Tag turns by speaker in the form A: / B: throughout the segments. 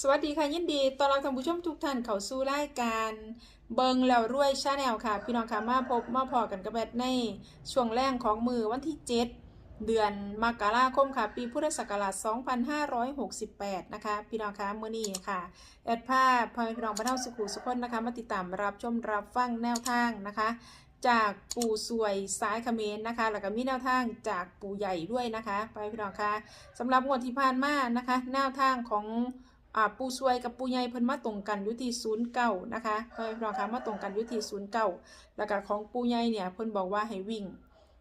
A: สวัสดีค่ะยินดีต้อนรับท่านผู้ชมทุกท่านเข้าสู่รายการเบิงแล้วรวยชาแนลค่ะ พี่น้องค่ะมาพบมาพอกันกับแบทในช่วงแรกของมือวันที่ 7 เดือนมกราคมค่ะ ปีพุทธศักราช 2568 นะคะ พี่น้องค่ะมื้อนี้ค่ะ แอดภาพพอแม่พี่น้องบรรเทาสุขุสุขคนนะคะ มาติดตามรับชมรับฟังแนวทางนะคะ จากปู่สวยซ้ายเขมรนะคะ แล้วก็มีแนวทางจากปู่ใหญ่ด้วยนะคะ ไปพี่น้องค่ะสำหรับงวดที่ผ่านมานะคะ แนวทางของ ปูซวยกับปูใหญ่เพิ่นมาตรงกันอยู่ที่ศูนย์เก้านะคะพ่อแม่พี่น้องคะมาตรงกันอยู่ที่ศูนย์เก้าแล้วก็ของปูใหญ่เนี่ยเพิ่นบอกว่าให้วิ่ง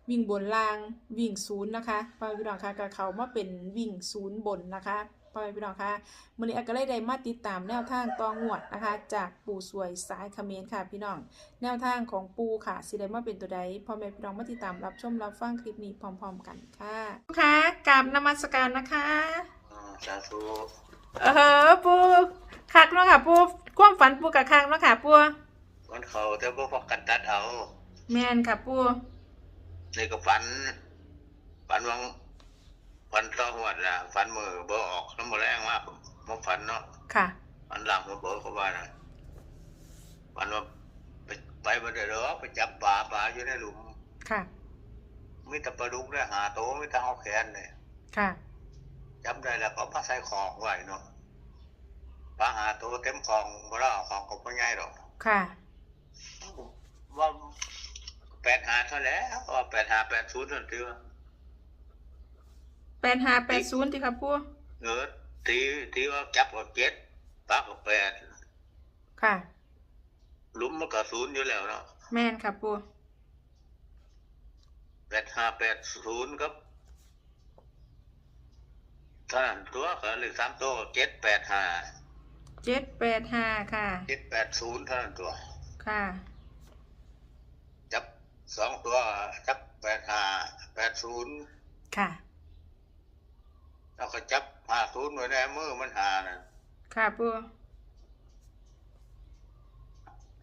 A: วิ่งบนล่างวิ่งศูนย์นะคะพ่อพี่น้องคะก็เขามาเป็นวิ่งศูนย์บนนะคะพ่อแม่พี่น้องคะมือนี้อาก็เลยได้มาติดตามแนวทางตองวดนะคะ จากปูสวยสายเขมรค่ะพี่น้อง แนวทางของปูค่ะสิได้มาเป็นตัวใดพ่อแม่พี่น้องมาติดตามรับชมรับฟังคลิปนี้พร้อม ๆ กันค่ะค่ะกราบนมัสการนะคะ
B: สาธุ
A: เออปูคักเนาะค่ะปูความฝันปูกับคักเนาะค่ะปู
B: มันเขาแต่พวกพวกกันตัดเอา
A: แมนค่ะปู
B: นี่ก็ฝัน ฝันวังฝันต่อหัวดละฝันมือเบอออกน้ำมือแรงมากมาฝันเนาะ
A: ค่ะ
B: ฝันหลังมาเบอเขาว่านะฝันว่าไปไปมาเด้อเด้อไปจับปลาปลาอยู่ในหลุม
A: ค่ะ
B: มีแต่ปลาดุกได้หาโตวมีแต่เอาแขนเนี่ย
A: ค่ะ
B: จับได้แล้วก็มาใส่ของไว้เนาะปลาหาโตวเต็มของบ่ได้เอาของก็บ่ง่ายหรอก
A: ค่ะ
B: ว่าแปดหาเท่าแล้วว่าแปดหาแปดศูนย์นั่นคือ
A: แปดห้าแปดศูนย์ที่ค่ะปู
B: เออทีทีว่าจับกับเจ็ดปากกับแปด
A: ค่ะ
B: หลุมมันก็ศูนย์อยู่แล้วเนาะ
A: แมนค่ะปู
B: แปดห้าแปดศูนย์ครับ เท่านั้นตัวก็เลขสามตัวเจ็ดแปดห้า
A: เจ็ดแปดห้าค่ะ
B: เจ็ดแปดศูนย์เท่านั้นตัว
A: ค่ะ
B: จับสองตัวจับแปดห้าแปดศูนย์
A: ค่ะ
B: แล้วก็จับห้าศูนย์ไว้ในมือมันหานะ
A: ค่ะปู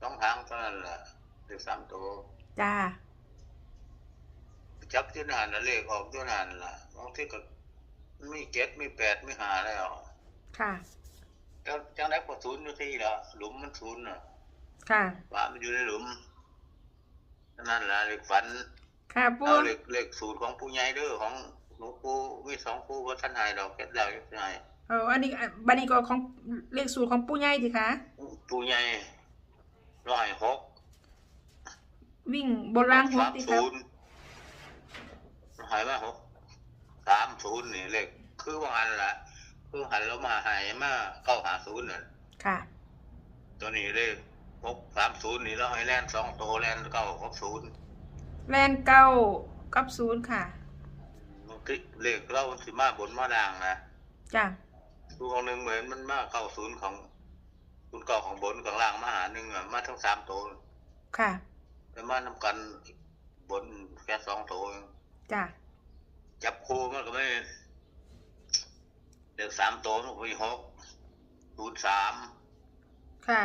B: สองทางเท่านั้นแหละเลขสามตัว
A: จ้า
B: จับที่นานนะเลขออกที่นานล่ะบางทีก็ มีเจ็ดมีแปดมีหาแล้ว
A: ค่ะ
B: จังจังได้ก็ศูนย์อยู่ที่ละหลุมมันศูนย์น่ะ
A: ค่ะ
B: ว่ามันอยู่ในหลุมนั่นล่ะเลขฝัน
A: ค่ะปู
B: เอาเลขเลขสูตรของผู้ใหญ่เด้อของหลวงปู่มีสองปู่ว่าท่านใหายดอกแค่ดาวอยู่ที่ไหน
A: เอออันนี้อะบันนี้ก็ของเลขสูตรของปูใหญ่สิคะ
B: ปู่ใหญ่ร้อยหก
A: วิ่งบนล่างหัว
B: สาม
A: ติครับ
B: ศูนย์หายมาหก สามศูนย์นี่เลขคือว่าหันละคือหันแล้วมาหายมาเข้าหาศูนย์น่ะ
A: ค่ะ
B: ตัวนี้เลขหกสามศูนย์นี่เราให้แล่นสองโตวแล่นเก้าหกศูนย์
A: แลนเก้ากับศูนย์ค่ะ
B: บางทีเลขเราสิมาบนมาล่างนะ
A: จ้า
B: ดูของหนึ่งเหมือนมันมาเข้าศูนย์ของศูนย์เก้าของบนของล่างมาหาหนึ่งอะมาทั้งสามโตว
A: ค่ะ
B: แต่มานำกันบนแค่สองโตวเอง
A: จ้า
B: จับคู่มันก็ไม่เลขสามโตวมันก็มีหกศูนย์สาม
A: ค่ะ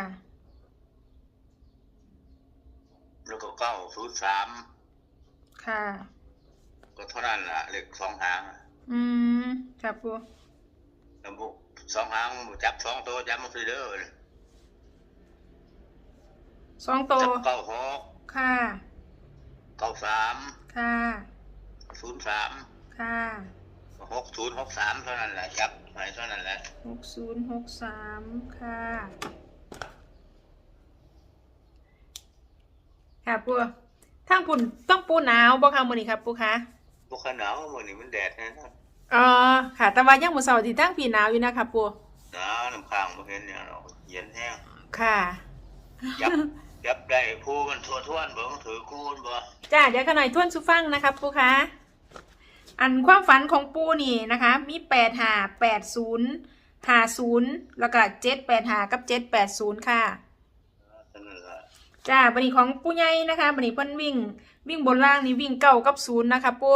B: แล้วก็เก้าศูนย์สาม
A: ค่ะ
B: ก็เท่านั้นแหละเลขสองหางอะ
A: อืมค่ะปู
B: แล้วบุสองหางจับสองตัวจับมันสิเด้อ
A: สองโตว
B: จับเก้าหก
A: ค่ะ
B: เก้าสาม
A: ค่ะ
B: ศูนย์สาม
A: ค่ะ
B: หกศูนย์หกสามเท่านั้นแหละจับไปเท่านั้นแหละ
A: หกศูนย์หกสามค่ะ ค่ะปูทั้งปุ่นต้องปูหนาวบ่ค่ะมื้อนี้ครับปูคะ
B: พวกขนาวมื่อนี้มันแดดนะนะ
A: อ๋อค่ะ แต่ว่ายังมื้อเช้าที่ทั้งพี่หนาวอยู่นะคะปู
B: หนาวน้ำค้างมาเห็นเนี่ยเราเย็นแห้ง
A: ค่ะ
B: ยับยับได้ผู้มันทั่วท่วนๆบ่ต้องถือคูณบ่
A: จ้าเดี๋ยวกันหน่อยทวนสุฟังนะครับปูคะ อันความฝันของปูนี่นะคะ มีแปดหาแปดศูนย์หาศูนย์แล้วก็เจ็ดแปดหากับเจ็ดแปดศูนย์ค่ะ
B: นั่นแหละ
A: จ้าบันนี้ของปูใหญ่นะคะบันนี้เพิ่นวิ่ง วิ่งบนล่างนี่วิ่งเก้ากับศูนย์นะคะปู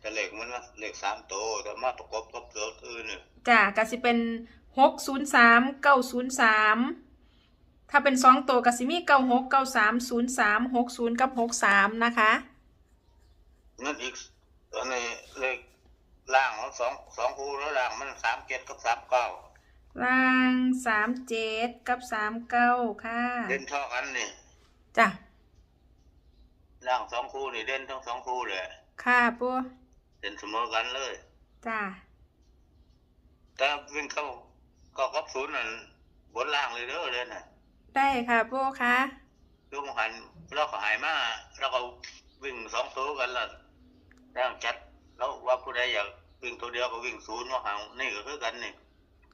B: แต่เหล็กมันว่าเหล็กสามโตวแต่มาประกอบกับตัวอื่นเนี่ย
A: จ้าก็สิเป็นหกศูนย์สามเก้าศูนย์สามถ้าเป็นสองตัวก็สิมีเก้าหกเก้าสามศูนย์สามหกศูนย์กับหกสามนะคะ
B: นั่นอีก อันนี้เหล็กล่างของสองสองคู่แล้วล่างมันสามเจ็ดกับสามเก้า
A: ล่างสามเจ็ดกับสามเก้าค่ะ
B: เด่นเท่ากันนี่
A: จ้ะ
B: ร่างสองคู่นี่เด่นทั้งสองคู่เลย
A: ค่ะปู
B: เด่นเสมอกันเลย
A: จ้ะ
B: แต่วิ่งเข้าก็กับศูนย์นั่นบนล่างเลยเด้อเลยน่ะ
A: ได้ค่ะปูค่ะ
B: ลูกหันเราก็หายมาเราก็วิ่งสองตัวกันละ ร่างจัดแล้วว่าผู้ใดอยากวิ่งตัวเดียวก็วิ่งศูนย์ว่าหางนี่ก็คือกันนี่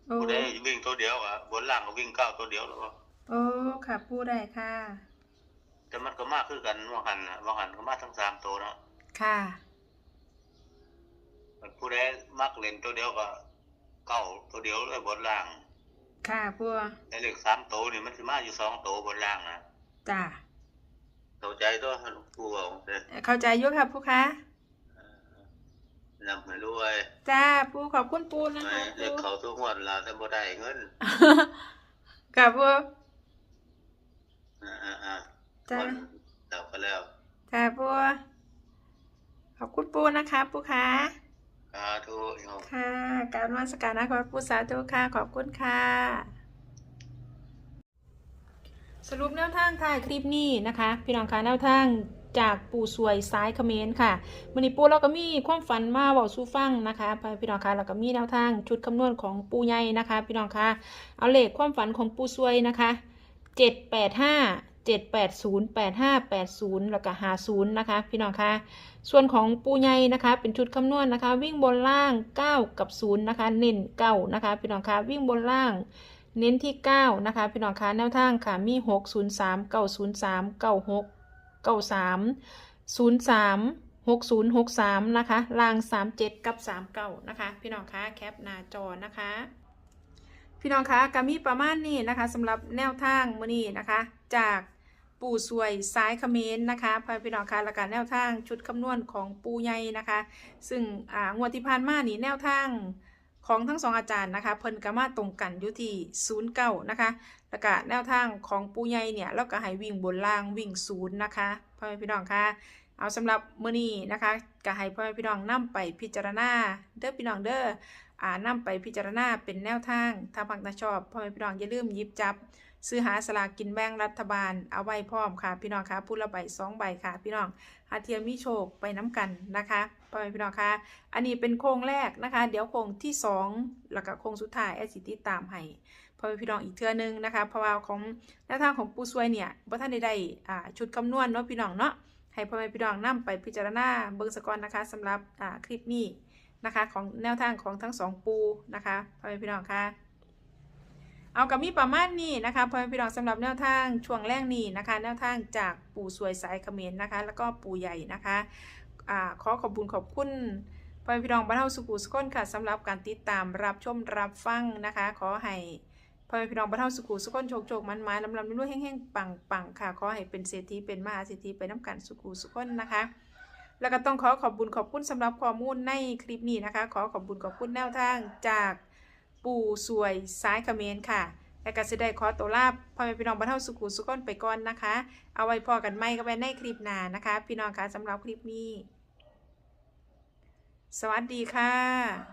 A: โอ้
B: ผู้ใดวิ่งตัวเดียวก็บนล่างก็วิ่งเก้าตัวเดียวแล้ว
A: โอ้ค่ะปูได้ค่ะ
B: แต่มันก็มากคือกันว่าหันน่ะว่าหันก็มาทั้งสามตัวเนาะ
A: ค่ะ
B: ผู้ใดมักเล่นตัวเดียวก็เก้าตัวเดียวเลยบนล่าง
A: ค่ะปู
B: แต่เลขสามตัวนี่มันสิมาอยู่สองตัวบนล่างนะ
A: จ้ะ
B: เข้าใจตัวลูกผู้เอาเด้อ
A: เข้าใจอยุค่ะปูคะ
B: นำให้รวย
A: จ้าปูขอบคุณปูนะ
B: ไม่
A: คะ
B: เล
A: ปู
B: ขเขาทุกงวันละแต่บ่ได้เงิน
A: ค่ะปู
B: อ่าอ่าอ่า
A: จ้า
B: วันเดาไปแล้ว
A: จ้าปูขอบคุณปูนะคะปูคะ
B: สาธุโยม
A: ค่ะกรารนมัสการนะคะปูสาธุค่ะขอบคุณค่ะสรุปแนวทางท้ายคลิปนี้นะคะ พี่น้องคะแนวทาง จากปู่สวยซ้ายเขมรค่ะมันนี้ปูเราก็มีความฝันมาบอกสู้ฟังนะคะพี่น้องคะเราก็มีแนวทางชุดคำนวณของปูใหญ่นะคะ พี่น้องคะเอาเลขความฝันของปูสวยนะคะเจ็ดแปดห้าเจ็ดแปดศูนย์แปดห้าแปดศูนย์แล้วก็หาศูนย์นะคะ พี่น้องคะส่วนของปูใหญ่นะคะ เป็นชุดคำนวณนะคะ วิ่งบนล่าง9กับ0นะคะ เน้น9นะคะ พี่น้องคะวิ่งบนล่างเน้นที่ 9 นะคะ พี่น้องคะแนวทางค่ะ มี 6 0 3 9 0 3 9 6 9 3 0 3 6 0 6 3นะคะล่าง37กับ39นะคะ พี่น้องคะแคปหน้าจอนะคะ พี่น้องคะก็มีประมาณนี้นะคะสำหรับแนวทางมือนี้นะคะ จากปู่สวยซ้ายเขมรนะคะพาพี่น้องคะและการแนวทางชุดคำนวณของปู่ใหญ่นะคะ ซึ่งอ่างวดที่ผ่านมานี่แนวทางของทั้งสองอาจารย์นะคะ เพิ่นก็มาตรงกันอยู่ที่ศูนย์เก้านะคะ แล้วก็แนวทางของปูใหญ่เนี่ยเราก็ให้วิ่งบนล่างวิ่งศูนย์นะคะพ่อแม่พี่น้องคะเอาสำหรับมื้อนี้นะคะก็ให้พ่อแม่พี่น้องนํไปพิจารณาเด้อพี่น้องเด้ออ่านำไปพิจารณาเป็นแนวทางถ้าพักนะชอบพ่อแม่พี่น้องอย่าลืมยิบจับ ซื้อหาสลากกินแบ่งรัฐบาลเอาไว้พร้อมค่ะ พี่น้องคะพูดละใบสองใบค่ะ พี่น้องหาเทียมมีโชคไปน้ำกันนะคะพ่อแม่พี่น้องคะอันนี้เป็นโครงแรกนะคะ เดี๋ยวโครงที่สองแล้วก็โครงสุดท้ายแอดสิติดตามให้ พ่อแม่พี่น้องอีกเทื่อนึงนะคะเพราะว่าของแนวทางของปูซวยเนี่ยบ่ท่านได้ได้อ่าชุดคำนวณเนาะพี่น้องเนาะให้พ่อแม่พี่น้องนํไปพิจารณาเบิ่งสกอนนะคะสำหรับอ่าคลิปนี้นะคะของแนวทางของทั้งสองปูนะคะพ่อแม่พี่น้องคะเอากับมีประมาณนี้นะคะพ่อแม่พี่น้องสำหรับแนวทางช่วงแรกนี้นะคะ แนวทางจากปู่สวยสายเขมรนะคะ แล้วก็ปู่ใหญ่นะคะอ่าขอขอบคุญขอบคุณพ่อแม่พี่น้องบ้านเฮาสุขุสุขคนค่ะสำหรับการติดตามรับชมรับฟังนะคะ ขอให้ พ่อแม่พี่น้องบ้านเฮาสุขุสุขคนโชคโชคมันไมาลำลำรวยแห้งๆปังปังค่ะขอให้เป็นเศรษฐีเป็นมหาเศรษฐีไปน้ำกันสุขุสุขคนนะคะ แล้วก็ต้องขอขอบคุญขอบคุณสำหรับข้อมูลในคลิปนี้นะคะ ขอขอบคุญขอบคุณแนวทางจากปู่สวยซ้ายเขมรค่ะและก็สิได้ขอตัวลาพ่อแม่พี่น้องบ้านเฮาสุขุสุขนไปก่อนนะคะ เอาไว้พอกันไม่ก็ไปในคลิปหน้านะคะ พี่น้องคะสำหรับคลิปนี้ สวัสดีค่ะ